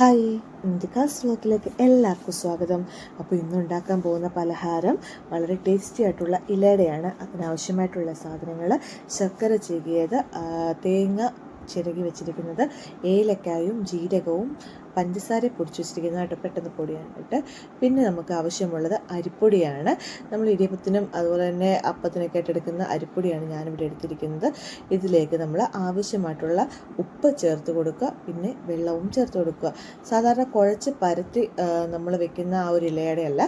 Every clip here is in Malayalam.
ഹായ് ഇന്ത്യക്കാസ് വ്ലോഗിലേക്ക് എല്ലാവർക്കും സ്വാഗതം. അപ്പോൾ ഇന്ന് ഉണ്ടാക്കാൻ പോകുന്ന പലഹാരം വളരെ ടേസ്റ്റി ആയിട്ടുള്ള ഇലയുടെയാണ്. അതിനാവശ്യമായിട്ടുള്ള സാധനങ്ങൾ ശർക്കര ചെകിയത് തേങ്ങ ചിരകി വെച്ചിരിക്കുന്നത് ഏലക്കായും ജീരകവും പഞ്ചസാര പൊടിച്ച് വെച്ചിരിക്കുന്നതായിട്ട് പെട്ടെന്ന് പൊടിയാനായിട്ട് പിന്നെ നമുക്ക് ആവശ്യമുള്ളത് അരിപ്പൊടിയാണ്. നമ്മൾ ഇടിയപ്പത്തിനും അതുപോലെ തന്നെ അപ്പത്തിനൊക്കെ ആയിട്ട് എടുക്കുന്ന അരിപ്പൊടിയാണ് ഞാനിവിടെ എടുത്തിരിക്കുന്നത്. ഇതിലേക്ക് നമ്മൾ ആവശ്യമായിട്ടുള്ള ഉപ്പ് ചേർത്ത് കൊടുക്കുക പിന്നെ വെള്ളവും ചേർത്ത് കൊടുക്കുക. സാധാരണ കുഴച്ച് പരത്തി നമ്മൾ വെക്കുന്ന ആ ഒരു ഇലയുടെയല്ല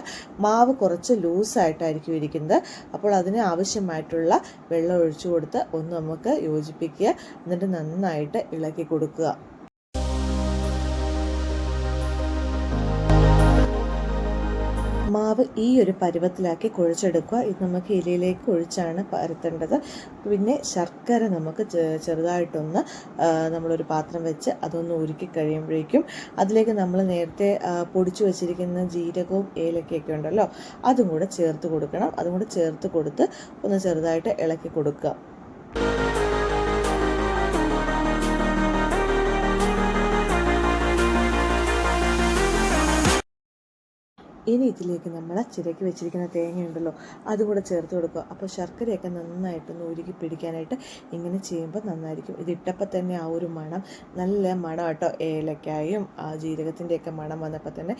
മാവ് കുറച്ച് ലൂസായിട്ടായിരിക്കും ഇരിക്കുന്നത്. അപ്പോൾ അതിന് ആവശ്യമായിട്ടുള്ള വെള്ളം ഒഴിച്ചു കൊടുത്ത് ഒന്ന് നമുക്ക് യോജിപ്പിക്കുക എന്നിട്ട് നന്നായിട്ട് ഇളക്കി കൊടുക്കുക. മാവ് ഈ ഒരു പരുവത്തിലാക്കി കുഴച്ചെടുക്കുക. ഇത് നമുക്ക് ഇലയിലേക്ക് ഒഴിച്ചാണ് പരത്തേണ്ടത്. പിന്നെ ശർക്കര നമുക്ക് ചെറുതായിട്ടൊന്ന് നമ്മളൊരു പാത്രം വെച്ച് അതൊന്ന് ഉരുക്കി കഴിയുമ്പോഴേക്കും അതിലേക്ക് നമ്മൾ നേരത്തെ പൊടിച്ചു വെച്ചിരിക്കുന്ന ജീരകവും ഏലക്കയൊക്കെ ഉണ്ടല്ലോ അതും കൂടെ ചേർത്ത് കൊടുക്കണം. അതും കൂടെ ചേർത്ത് കൊടുത്ത് ഒന്ന് ചെറുതായിട്ട് ഇളക്കി കൊടുക്കുക. ഇനി ഇതിലേക്ക് നമ്മൾ ചിരക്കി വെച്ചിരിക്കുന്ന തേങ്ങയുണ്ടല്ലോ അതും കൂടെ ചേർത്ത് കൊടുക്കുക. അപ്പോൾ ശർക്കരയൊക്കെ നന്നായിട്ടൊന്ന് ഉരുകി പിടിക്കാനായിട്ട് ഇങ്ങനെ ചെയ്യുമ്പോൾ നന്നായിരിക്കും. ഇത് ഇട്ടപ്പോൾ തന്നെ ആ ഒരു മണം നല്ല മണം കേട്ടോ. ഏലക്കായും ആ ജീരകത്തിന്റെയൊക്കെ മണം വന്നപ്പോൾ തന്നെ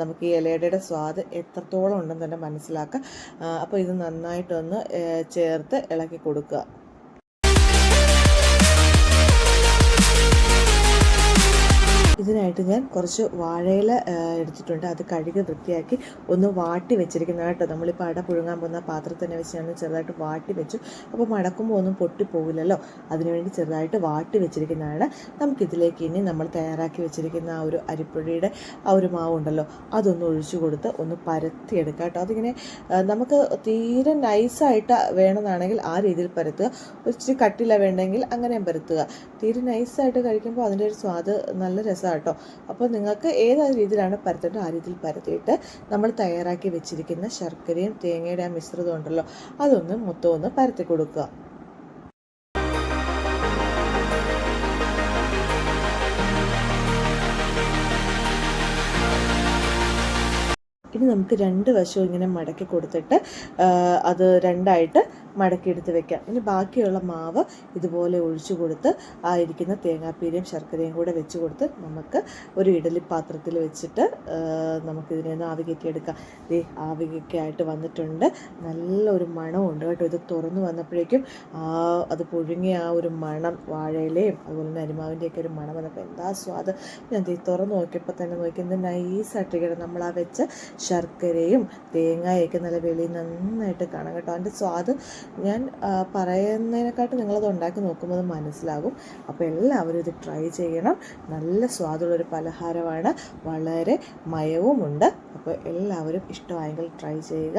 നമുക്ക് ഈ ഇലയുടെ സ്വാദ് എത്രത്തോളം ഉണ്ടെന്ന് തന്നെ മനസ്സിലാക്കാം. അപ്പോൾ ഇത് നന്നായിട്ടൊന്ന് ചേർത്ത് ഇളക്കി കൊടുക്കുക. ഇതിനായിട്ട് ഞാൻ കുറച്ച് വാഴയില എടുത്തിട്ടുണ്ട്. അത് കഴുകി വൃത്തിയാക്കി ഒന്ന് വാട്ടി വെച്ചിരിക്കുന്ന കേട്ടോ. നമ്മളിപ്പോൾ അട പുഴുങ്ങാൻ പോകുന്ന പാത്രത്തിൽ തന്നെ വെച്ച് ഞാൻ ചെറുതായിട്ട് വാട്ടി വെച്ചു. അപ്പോൾ മടക്കുമ്പോൾ ഒന്നും പൊട്ടിപ്പോകില്ലല്ലോ അതിനുവേണ്ടി ചെറുതായിട്ട് വാട്ടി വെച്ചിരിക്കുന്നതാണ്. നമുക്കിതിലേക്ക് ഇനി നമ്മൾ തയ്യാറാക്കി വെച്ചിരിക്കുന്ന ആ ഒരു അരിപ്പൊടിയുടെ ആ ഒരു മാവുണ്ടല്ലോ അതൊന്ന് ഒഴിച്ചു കൊടുത്ത് ഒന്ന് പരത്തിയെടുക്കാം കേട്ടോ. അതിങ്ങനെ നമുക്ക് തീരെ നൈസായിട്ട് വേണമെന്നാണെങ്കിൽ ആ രീതിയിൽ പരത്തുക. ഒരിച്ചിരി കട്ടില വേണ്ടെങ്കിൽ അങ്ങനെയും പരത്തുക. തീരെ നൈസായിട്ട് കഴിക്കുമ്പോൾ അതിന്റെ ഒരു സ്വാദ് നല്ല രസമാണ് കേട്ടോ. അപ്പോൾ നിങ്ങൾക്ക് ഏത് രീതിയിലാണ് പരത്തേണ്ടത്? ആ രീതിയിൽ പരത്തിയിട്ട് നമ്മൾ തയ്യാറാക്കി വെച്ചിരിക്കുന്ന ശർക്കരയും തേങ്ങയുടെ ആ മിശ്രിതം ഉണ്ടല്ലോ അതൊന്ന് മൊത്തം ഒന്ന് പരത്തി കൊടുക്കുക. ഇനി നമുക്ക് രണ്ട് വശവും ഇങ്ങനെ മടക്കി കൊടുത്തിട്ട് അത് രണ്ടായിട്ട് മടക്കിയെടുത്ത് വെക്കാം. ഇനി ബാക്കിയുള്ള മാവ് ഇതുപോലെ ഒഴിച്ചു കൊടുത്ത് ആ ഇരിക്കുന്ന തേങ്ങാപ്പീരയും ശർക്കരയും കൂടെ വെച്ച് കൊടുത്ത് നമുക്ക് ഒരു ഇഡലി പാത്രത്തിൽ വെച്ചിട്ട് നമുക്കിതിനെ ഒന്ന് ആവി എടുക്കാം ദേ ആവിയൊക്കെ ആയിട്ട് വന്നിട്ടുണ്ട്. നല്ലൊരു മണമുണ്ട് കേട്ടോ. ഇത് തുറന്നു വന്നപ്പോഴേക്കും അത് പുഴുങ്ങിയ ആ ഒരു മണം വാഴയിലയും അതുപോലെ തന്നെ അരിമാവിന്റെയൊക്കെ ഒരു മണം വന്നപ്പോൾ എന്താ സ്വാദ്. ഞാൻ തുറന്ന് നോക്കിയപ്പോൾ തന്നെ നോക്കിയത് നൈസായിട്ടിരിക്കണം നമ്മൾ ആ വെച്ച ശർക്കരയും തേങ്ങയൊക്കെ നല്ല വെളിയിൽ നന്നായിട്ട് കാണാം കേട്ടോ. അതിന്റെ സ്വാദ് ഞാൻ പറയുന്നതിനെക്കാട്ടും നിങ്ങളത് ഉണ്ടാക്കി നോക്കുമ്പോൾ അത് മനസ്സിലാകും. അപ്പോൾ എല്ലാവരും ഇത് ട്രൈ ചെയ്യണം. നല്ല സ്വാദുള്ളൊരു പലഹാരമാണ്. വളരെ മയവുമുണ്ട്. അപ്പോൾ എല്ലാവരും ഇഷ്ടമായെങ്കിൽ ട്രൈ ചെയ്യുക.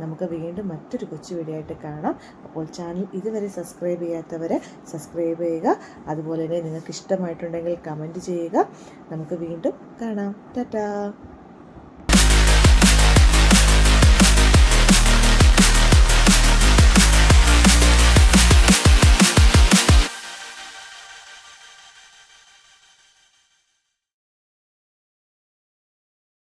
നമുക്ക് വീണ്ടും മറ്റൊരു കൊച്ചു വീഡിയോ ആയിട്ട് കാണാം. അപ്പോൾ ചാനൽ ഇതുവരെ സബ്സ്ക്രൈബ് ചെയ്യാത്തവരെ സബ്സ്ക്രൈബ് ചെയ്യുക. അതുപോലെ തന്നെ നിങ്ങൾക്ക് ഇഷ്ടമായിട്ടുണ്ടെങ്കിൽ കമന്റ് ചെയ്യുക. നമുക്ക് വീണ്ടും കാണാം. ടാറ്റാ.